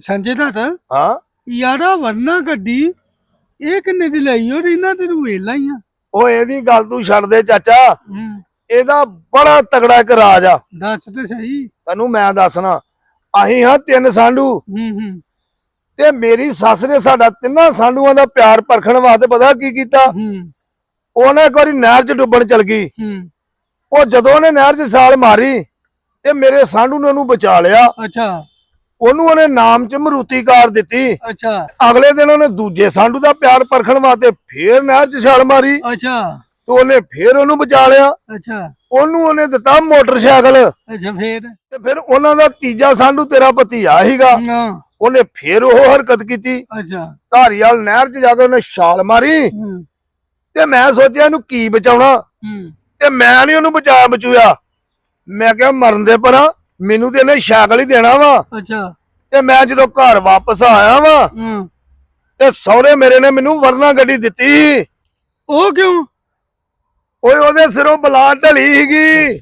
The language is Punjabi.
ਸੰਜੇ ਦੱਤ ਹਾਂ। ਯਾਰਾ ਵਰਨਾ ਗੱਡੀ ਇਹ ਕਿੰਨੇ ਦੀ ਲਈ ਉਹ ਇਹਨਾਂ ਤੇ ਤੂੰ ਵੇਲਾ ਹੀ ਆ? ਉਹ ਇਹਦੀ ਗੱਲ ਤੂੰ ਛੱਡ ਦੇ ਚਾਚਾ। ਹੂੰ। ਇਹਦਾ ਬੜਾ ਤਗੜਾ ਇੱਕ ਰਾਜ ਆ। ਦੱਸ ਤੇ ਸਹੀ। ਤੈਨੂੰ ਮੈਂ ਦੱਸਣਾ ਅਸੀਂ ਹਾਂ ਤਿੰਨ ਸਾਂਢੂ। ਹੂੰ ਹੂੰ। ਤੇ ਮੇਰੀ ਸੱਸ ਨੇ ਸਾਡਾ ਤਿੰਨਾਂ ਸਾਂਢੂਆਂ ਦਾ ਪਿਆਰ ਪਰਖਣ ਵਾਸਤੇ ਪਤਾ ਕੀ ਕੀਤਾ? ਹੂੰ। ਉਹਨੇ ਇੱਕ ਵਾਰੀ ਨਹਿਰ 'ਚ ਡੁੱਬਣ ਚਲ ਗਈ। ਹੂੰ। ਉਹ ਜਦੋਂ ਉਹਨੇ ਨਹਿਰ 'ਚ ਛਾਲ ਮਾਰੀ ਤੇ ਮੇਰੇ ਸਾਂਢੂ ਨੇ ਉਹਨੂੰ ਬਚਾ ਲਿਆ। ਅੱਛਾ। ਉਹਨੂੰ ਉਹਨੇ ਨਾਮ 'ਚ ਮਰੂਤੀ ਕਾਰ ਦਿੱਤੀ। ਅੱਛਾ। ਅਗਲੇ ਦਿਨ ਉਹਨੇ ਦੂਜੇ ਸਾਂਢੂ ਦਾ ਪਿਆਰ ਪਰਖਣ ਵਾਸਤੇ ਫੇਰ ਨਹਿਰ 'ਚ ਛਾਲ ਮਾਰੀ। ਅੱਛਾ। ਤੇ ਉਹਨੇ ਫੇਰ ਉਹਨੂੰ ਬਚਾ ਲਿਆ। ਅੱਛਾ। ਉਹਨੂੰ ਉਹਨੇ ਦਿੱਤਾ ਮੋਟਰਸਾਈਕਲ। ਅੱਛਾ ਫੇਰ? ਤੇ ਫਿਰ ਉਹਨਾਂ ਦਾ ਤੀਜਾ ਸਾਂਢੂ ਤੇਰਾ ਭਤੀਆ ਸੀਗਾ। ਹਾਂ ਉਹਨੇ ਫੇਰ ਉਹ ਹਰਕਤ ਕੀਤੀ। ਅੱਛਾ। ਧਾਰੀਵਾਲ ਨਹਿਰ 'ਚ ਜਾ ਕੇ ਉਹਨੇ ਛਾਲ ਮਾਰੀ। ਤੇ ਮੈਂ ਸੋਚਿਆ ਇਹਨੂੰ ਕੀ ਬਚਾਉਣਾ। ਤੇ ਮੈਂ ਨਹੀਂ ਉਹਨੂੰ ਬਚਾਇਆ ਬਚੂਆ ਮੈਂ ਕਿਹਾ ਮਰਨ ਦੇ ਪਰਾਂ ਮੈਨੂੰ ਤੇ ਇਹਨੇ ਸਾਈਕਲ ਹੀ ਦੇਣਾ ਵਾ। ਅੱਛਾ। ਤੇ ਮੈਂ ਜਦੋਂ ਘਰ ਵਾਪਸ ਆਇਆ ਵਾ ਹੂੰ। ਤੇ ਸਹੁਰੇ ਮੇਰੇ ਨੇ ਮੈਨੂੰ ਵਰਨਾ ਗੱਡੀ ਦਿੱਤੀ। ਸੀ। ਉਹ ਕਿਉਂ? ਓਏ ਉਹਦੇ ਸਿਰੋਂ ਬਲਾ ਢਲੀ ਸੀਗੀ।